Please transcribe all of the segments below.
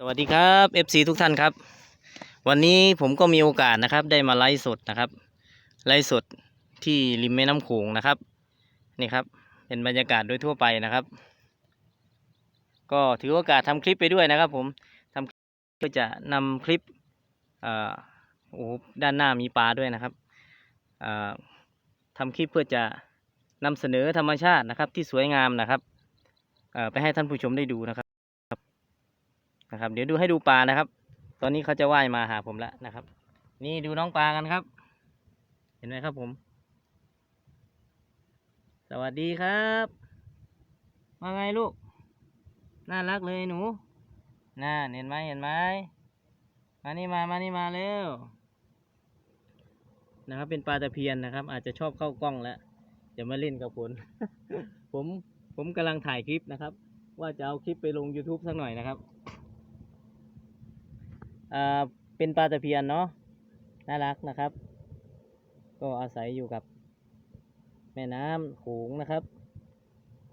สวัสดีครับ FC ทุกท่านครับ วันนี้ผมก็มีโอกาสนะครับ ได้มาไลฟ์สดนะครับ ไลฟ์สดที่ริมแม่น้ำโขงนะครับ นี่ครับ เป็นบรรยากาศโดยทั่วไปนะครับ ก็ถือโอกาสทำคลิปไปด้วยนะครับ ผมทำคลิปเพื่อจะนำคลิปเอ่อโอ้ด้านหน้ามีปลาด้วยนะครับเอ่อทำคลิปเพื่อจะนำเสนอธรรมชาตินะครับ ที่สวยงามนะครับเอ่อไปให้ท่านผู้ชมได้ดูนะครับ นะครับ เดี๋ยวดูให้ดูปลานะครับ ตอนนี้เขาจะว่ายมาหาผมแล้วนะครับ นี่ดูน้องปลากันครับ เห็นไหมครับผม สวัสดีครับว่าไงลูก น่ารักเลยหนู น่าเห็นไหมเห็นไหมมานี่มา มานี่มาเร็ว นะครับ เป็นปลาตะเพียนนะครับ อาจจะชอบเข้ากล้องแล้วจะมาเล่นกับผม ผม ผมกำลังถ่ายคลิปนะครับ ว่าจะเอาคลิปไปลง YouTube สักหน่อยนะครับ เป็นปลาตะเพียนเนาะน่ารักนะครับ ก็อาศัยอยู่กับแม่น้ำโขงนะครับ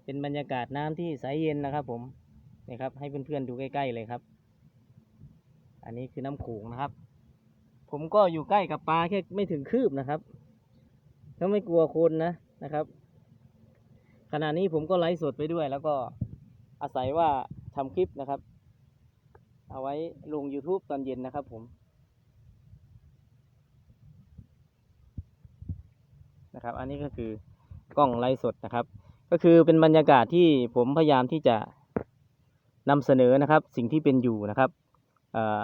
เป็นบรรยากาศน้ำที่ใสเย็นนะครับผมนี่ครับให้เพื่อนๆดูใกล้ๆเลยครับ อันนี้คือน้ำโขงนะครับ ผมก็อยู่ใกล้กับปลาแค่ไม่ถึงคืบนะครับถ้าไม่กลัวคนนะนะครับ ขณะนี้ผมก็ไลฟ์สดไปด้วยแล้วก็อาศัยว่าทำคลิปนะครับ เอาไว้ลง YouTube ตอนเย็นนะครับผมนะครับ อันนี้ก็คือกล้องไลฟ์สดนะครับ ก็คือเป็นบรรยากาศที่ผมพยายามที่จะนำเสนอนะครับ สิ่งที่เป็นอยู่นะครับ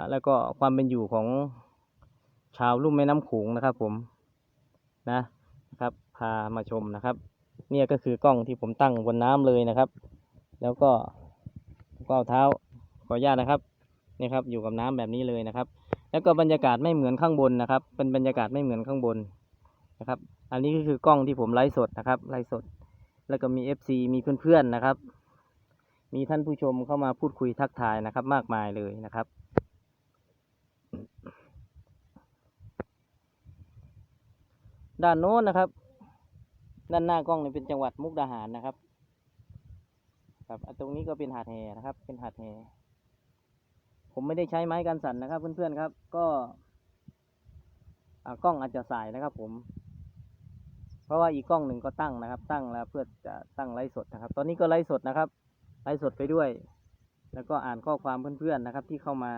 แล้วก็ความเป็นอยู่ของชาวลุ่มแม่น้ำโขงนะครับ ผมนะนะครับพามาชมนะครับ เนี่ยก็คือกล้องที่ผมตั้งบนน้ำเลยนะครับ แล้วก็ก็เอาเท้าขออนุญาตนะครับ นี่ครับอยู่กับน้ำแบบนี้เลยนะครับ แล้วก็บรรยากาศไม่เหมือนข้างบนนะครับ เป็นบรรยากาศไม่เหมือนข้างบนนะครับ อันนี้ก็คือกล้องที่ผมไลฟ์สดนะครับไลฟ์สด แล้วก็มี FC มีเพื่อนๆนะครับ มีท่านผู้ชมเข้ามาพูดคุยทักทายนะครับ มากมายเลยนะครับด้านโน้นนะครับ ด้านหน้ากล้องเนี่ยเป็นจังหวัดมุกดาหารนะครับ ครับตรงนี้ก็เป็นหาดแหนะครับ เป็นหาดแห ผมไม่ได้ใช้ไม้กันสั่นนะครับ เพื่อนๆครับ ก็กล้องอาจจะสายนะครับ ผม เพราะว่าอีกกล้องหนึ่งก็ตั้งนะครับ ตั้งแล้วเพื่อจะตั้งไลฟ์สดนะครับ ตอนนี้ก็ไลฟ์สดนะครับไลฟ์สดไปด้วย แล้วก็อ่านข้อความเพื่อนๆนะครับ ที่เข้ามา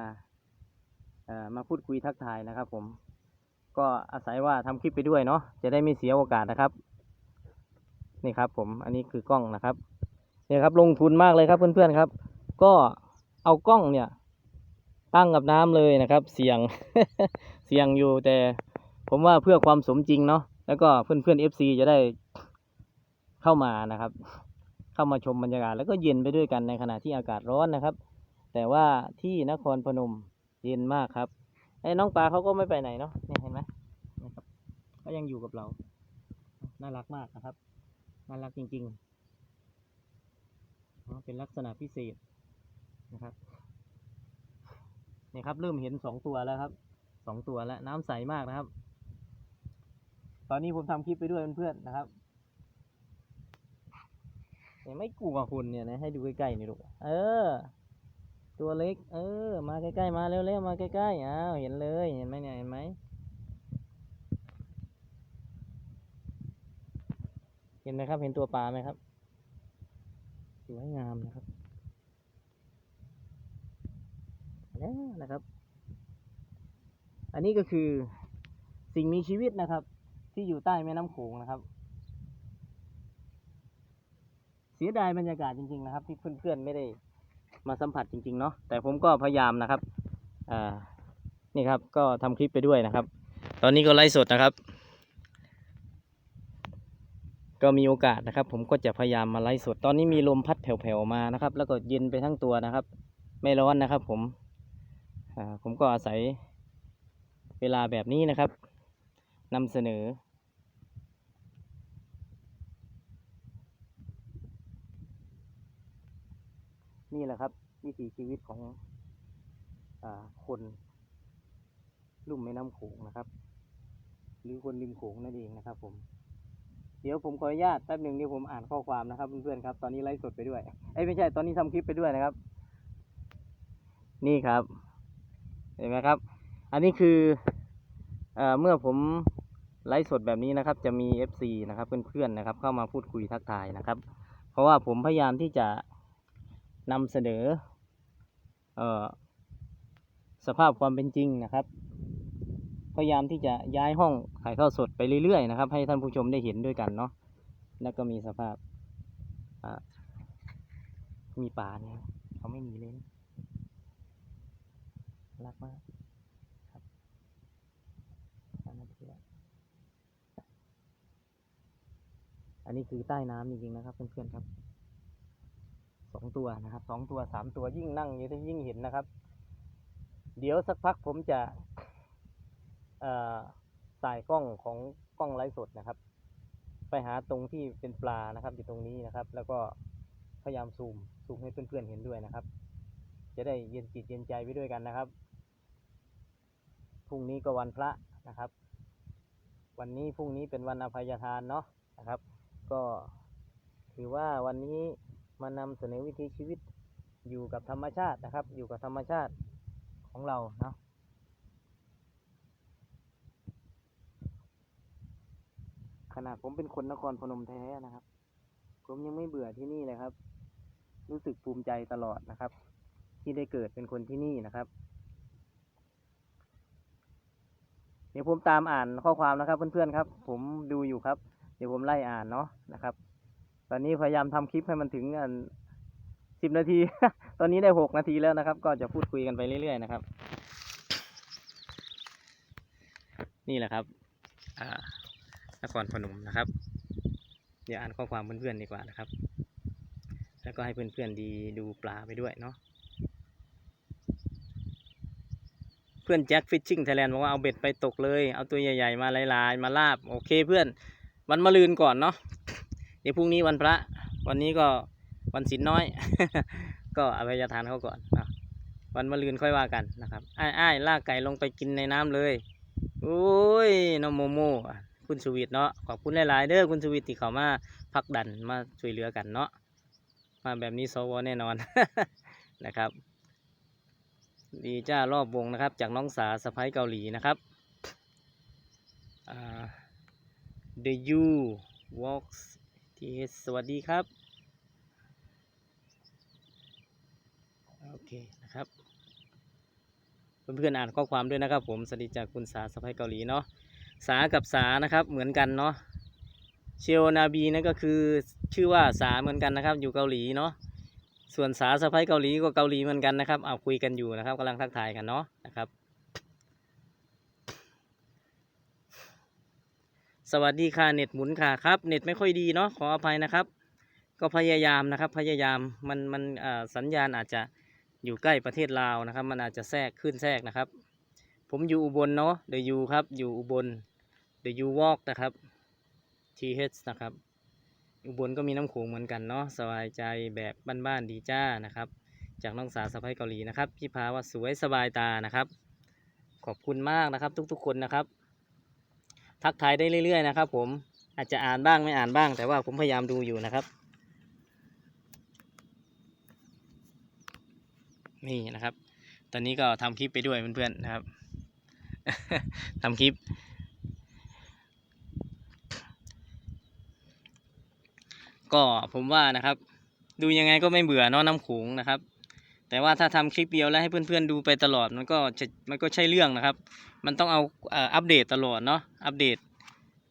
เอ่อมาพูดคุยทักทายนะครับ ผม ก็อาศัยว่าทำคลิปไปด้วยเนาะจะได้ไม่เสียโอกาสนะครับ นี่ครับ ผมอันนี้คือกล้องนะครับเนี่ยครับ ลงทุนมากเลยครับเพื่อนๆครับ ก็เอากล้องเนี่ย ตั้งกับน้ำเลยนะครับ เสี่ยงเสี่ยงอยู่แต่ผมว่าเพื่อความสมจริงเนาะแล้วก็เพื่อนเพื่อนเอฟซีจะได้เข้ามานะครับ เข้ามาชมบรรยากาศแล้วก็เย็นไปด้วยกันในขณะที่อากาศร้อนนะครับ แต่ว่าที่นครพนมเย็นมากครับไอ้น้องปลาเขาก็ไม่ไปไหนเนาะเนี่ยเห็นไหมนะครับก็ยังอยู่กับเรา น่ารักมากนะครับน่ารักจริงๆเป็นลักษณะพิเศษนะครับ นี่ครับเริ่มเห็นสองตัวแล้วครับสองตัวแล้วน้ำใสมากนะครับ ตอนนี้ผมทำคลิปไปด้วยเพื่อนๆนะครับเนี่ยไม่กลัวคุณเนี่ยนะให้ดูใกล้ๆนี่ลูกเออ ตัวเล็ก เออ มาใกล้ๆมาเร็วๆมาใกล้ๆอ้าวเห็นเลยเห็นไหมเนี่ยเห็นไหมเห็นไหมครับ เห็นตัวปลาไหมครับสวยงามนะครับ แล้ว นะครับ อันนี้ก็คือสิ่งมีชีวิตนะครับ ที่อยู่ใต้แม่น้ำโขงนะครับ เสียดายบรรยากาศจริง ๆ นะครับ ที่เพื่อนๆไม่ได้มาสัมผัสจริง ๆ เนาะแต่ผมก็พยายามนะครับอ่านี่ครับก็ทำคลิปไปด้วยนะครับ ตอนนี้ก็ไลฟ์สดนะครับ ก็มีโอกาสนะครับ ผมก็จะพยายามมาไลฟ์สด ตอนนี้มีลมพัดแผ่วๆมานะครับ แล้วก็เย็นไปทั้งตัวนะครับ ไม่ร้อนนะครับผม ผมก็อาศัยเวลาแบบนี้นะครับนำเสนอ นี่แหละครับ วิถีชีวิตของอคนลุ่มแม่น้ำโขงนะครับ หรือคนริมโขงนั่นเองนะครับ ผม เดี๋ยวผมขออนุญาตแป๊บหนึ่งเดี๋ยวผมอ่านข้อความนะครับเพื่อนๆครับ ตอนนี้ไลฟ์สดไปด้วยเอ้ไม่ใช่ตอนนี้ทำคลิปไปด้วยนะครับ นี่ครับ ห็นไหมครับ อันนี้คือเอ่อเมื่อผมไลฟ์สดแบบนี้นะครับ จะมี FC นะครับเพื่อนๆนะครับ เข้ามาพูดคุยทักทายนะครับ เพราะว่าผมพยายามที่จะนำเสนอเอ่อสภาพความเป็นจริงนะครับ พยายามที่จะย้ายห้องถ่ายทอดสดไปเรื่อยๆนะครับ ให้ท่านผู้ชมได้เห็นด้วยกันเนาะแล้วก็มีสภาพอ่ามีป่าเนี่ยเขาไม่หนีเลย รักมากครับสามนาทีแล้วอันนี้คือใต้น้ำจริงๆนะครับเพื่อนๆครับสองตัวนะครับสองตัวสามตัวยิ่งนั่งอยู่จะยิ่งเห็นนะครับ เดี๋ยวสักพักผมจะเอ่อสายกล้องของกล้องไลฟ์สดนะครับ ไปหาตรงที่เป็นปลานะครับอยู่ตรงนี้นะครับ แล้วก็พยายามซูมซูมให้เพื่อนๆเห็นด้วยนะครับ จะได้เย็นจิตเย็นใจไปด้วยกันนะครับ รุ่งนี้ก็วันพระนะครับ วันนี้พรุ่งนี้เป็นวันอภัยทานเนาะนะครับ ก็ถือว่าวันนี้มานำเสนอวิถีชีวิตอยู่กับธรรมชาตินะครับ อยู่กับธรรมชาติของเราเนาะขนาดผมเป็นคนนครพนมแท้นะครับ ผมยังไม่เบื่อที่นี่เลยครับ รู้สึกภูมิใจตลอดนะครับ ที่ได้เกิดเป็นคนที่นี่นะครับ เดี๋ยวผมตามอ่านข้อความนะครับ เพื่อนๆครับ ผมดูอยู่ครับ เดี๋ยวผมไล่อ่านเนาะนะครับ ตอนนี้พยายามทำคลิปให้มันถึงอันสิบนาที ตอนนี้ได้หกนาทีแล้วนะครับ ก็จะพูดคุยกันไปเรื่อยๆนะครับ นี่แหละครับอ่านครพนมนะครับ เดี๋ยวอ่านข้อความเพื่อนๆดีกว่านะครับ แล้วก็ให้เพื่อนๆดีดูปลาไปด้วยเนาะ เพื่อนแจ็คฟิชชิ่งไทยแลนด์บอกว่าเอาเบ็ดไปตกเลย เอาตัวใหญ่ๆมาลายๆ มาลาบ โอเคเพื่อน วันมะรืนก่อนเนาะ เดี๋ยวพรุ่งนี้วันพระ วันนี้ก็วันศีลน้อย ก็อภัยทานเขาก่อนนะวันมะรืนค่อยว่ากันนะครับ อ้ายอ้ายลากไก่ลงไปกินในน้ำเลย โอ้ยน้องโมโม่คุณสวิตเนาะ ขอบคุณหลายๆ เด้อคุณสวิตที่เขามาพักดันมาช่วยเหลือกันเนาะ มาแบบนี้สวแน่นอนนะครับ ดีจ้ารอบวงนะครับ จากน้องสาสะพ้ายเกาหลีนะครับ The You Walks TS สวัสดีครับ โอเคนะครับ เพื่อนๆอ่านข้อความด้วยนะครับผม สวัสดีจากคุณสาสะพ้ายเกาหลีเนาะ สากับสานะครับเหมือนกันเนาะ เชลนาบีนั่นก็คือชื่อว่าสาเหมือนกันนะครับ อยู่เกาหลีเนาะ ส่วนสาสะพ้ายเกาหลีก็เกาหลีเหมือนกันนะครับเอาคุยกันอยู่นะครับกำลังทักทายกันเนาะนะครับ สวัสดีค่ะเน็ตหมุนค่ะครับ เน็ตไม่ค่อยดีเนาะขออภัยนะครับ ก็พยายามนะครับพยายามมันมันอ่อสัญญาณอาจจะอยู่ใกล้ประเทศลาวนะครับ มันอาจจะแทรกขึ้นแทรกนะครับ ผมอยู่อุบลเนาะเดยูครับอยู่อุบลเดยูวอกนะครับ TH นะครับ อุบลก็มีน้ำโขงเหมือนกันเนาะสบายใจแบบบ้านๆดีจ้านะครับ จากน้องสาวสะพ้ายเกาหลีนะครับพี่พาว่าสวยสบายตานะครับ ขอบคุณมากนะครับ ทุกๆคนนะครับ ทักทายได้เรื่อย ๆ นะครับ ผมอาจจะอ่านบ้างไม่อ่านบ้าง แต่ว่าผมพยายามดูอยู่นะครับ นี่นะครับ ตอนนี้ก็ทำคลิปไปด้วยเพื่อนๆนะครับทำคลิป ก็ผมว่านะครับ ดูยังไงก็ไม่เบื่อเนาะน้ำโขงนะครับ แต่ว่าถ้าทำคลิปเดียวแล้วให้เพื่อนๆดูไปตลอดมันก็จะมันก็ใช่เรื่องนะครับ มันต้องเอาอ่ออัปเดตตลอดเนาะอัปเดต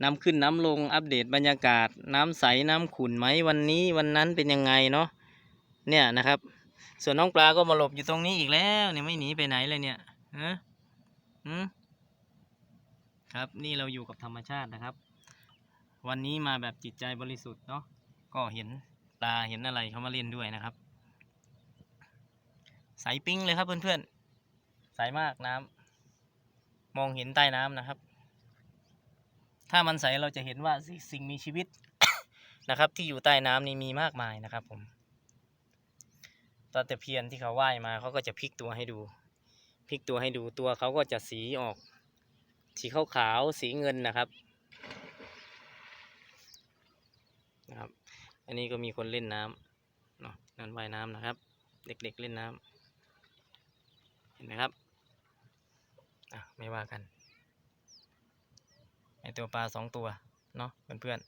น้ำขึ้นน้ำลงอัปเดตบรรยากาศ น้ำใสน้ำขุ่นไหมวันนี้วันนั้นเป็นยังไงเนาะเนี่ยนะครับ ส่วนน้องปลาก็มาหลบอยู่ตรงนี้อีกแล้วเนี่ยไม่หนีไปไหนเลยเนี่ยฮะอืมครับนี่เราอยู่กับธรรมชาตินะครับ วันนี้มาแบบจิตใจบริสุทธิ์เนาะ ก็เห็นปลาเห็นอะไรเขามาเล่นด้วยนะครับ ใสปิ้งเลยครับเพื่อนๆ ใสมากน้ำมองเห็นใต้น้ำนะครับ ถ้ามันใสเราจะเห็นว่าสิสิ่งมีชีวิตนะครับ ที่อยู่ใต้น้ำนี่มีมากมายนะครับผมตอนแต่เพียนที่เขาว่ายมาเขาก็จะพลิกตัวให้ดูพลิกตัวให้ดูตัวเขาก็จะสีออก สีขาวๆสีเงินนะครับ อันนี้ก็มีคนเล่นน้ำเนาะนั่นว่ายน้ำนะครับ เด็กๆเล่นน้เห็นไหมครับอะไม่ว่ากันไอตัวปลาสองตัวเนาะเพื่อน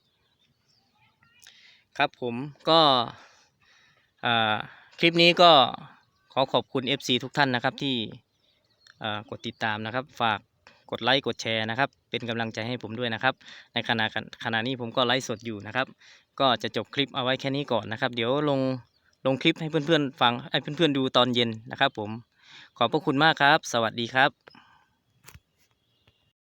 ๆครับผมก็อ่าคลิปนี้ก็ขอขอบคุณ FC ทุกท่านนะครับที่อ่ากดติดตามนะครับ ฝาก กดไลค์กดแชร์นะครับ เป็นกำลังใจให้ผมด้วยนะครับ ในขณะขณะนี้ผมก็ไลฟ์สดอยู่นะครับ ก็จะจบคลิปเอาไว้แค่นี้ก่อนนะครับ เดี๋ยวลงลงคลิปให้เพื่อนๆฟังให้เพื่อนๆดูตอนเย็นนะครับ ผมขอบพระคุณมากครับ สวัสดีครับ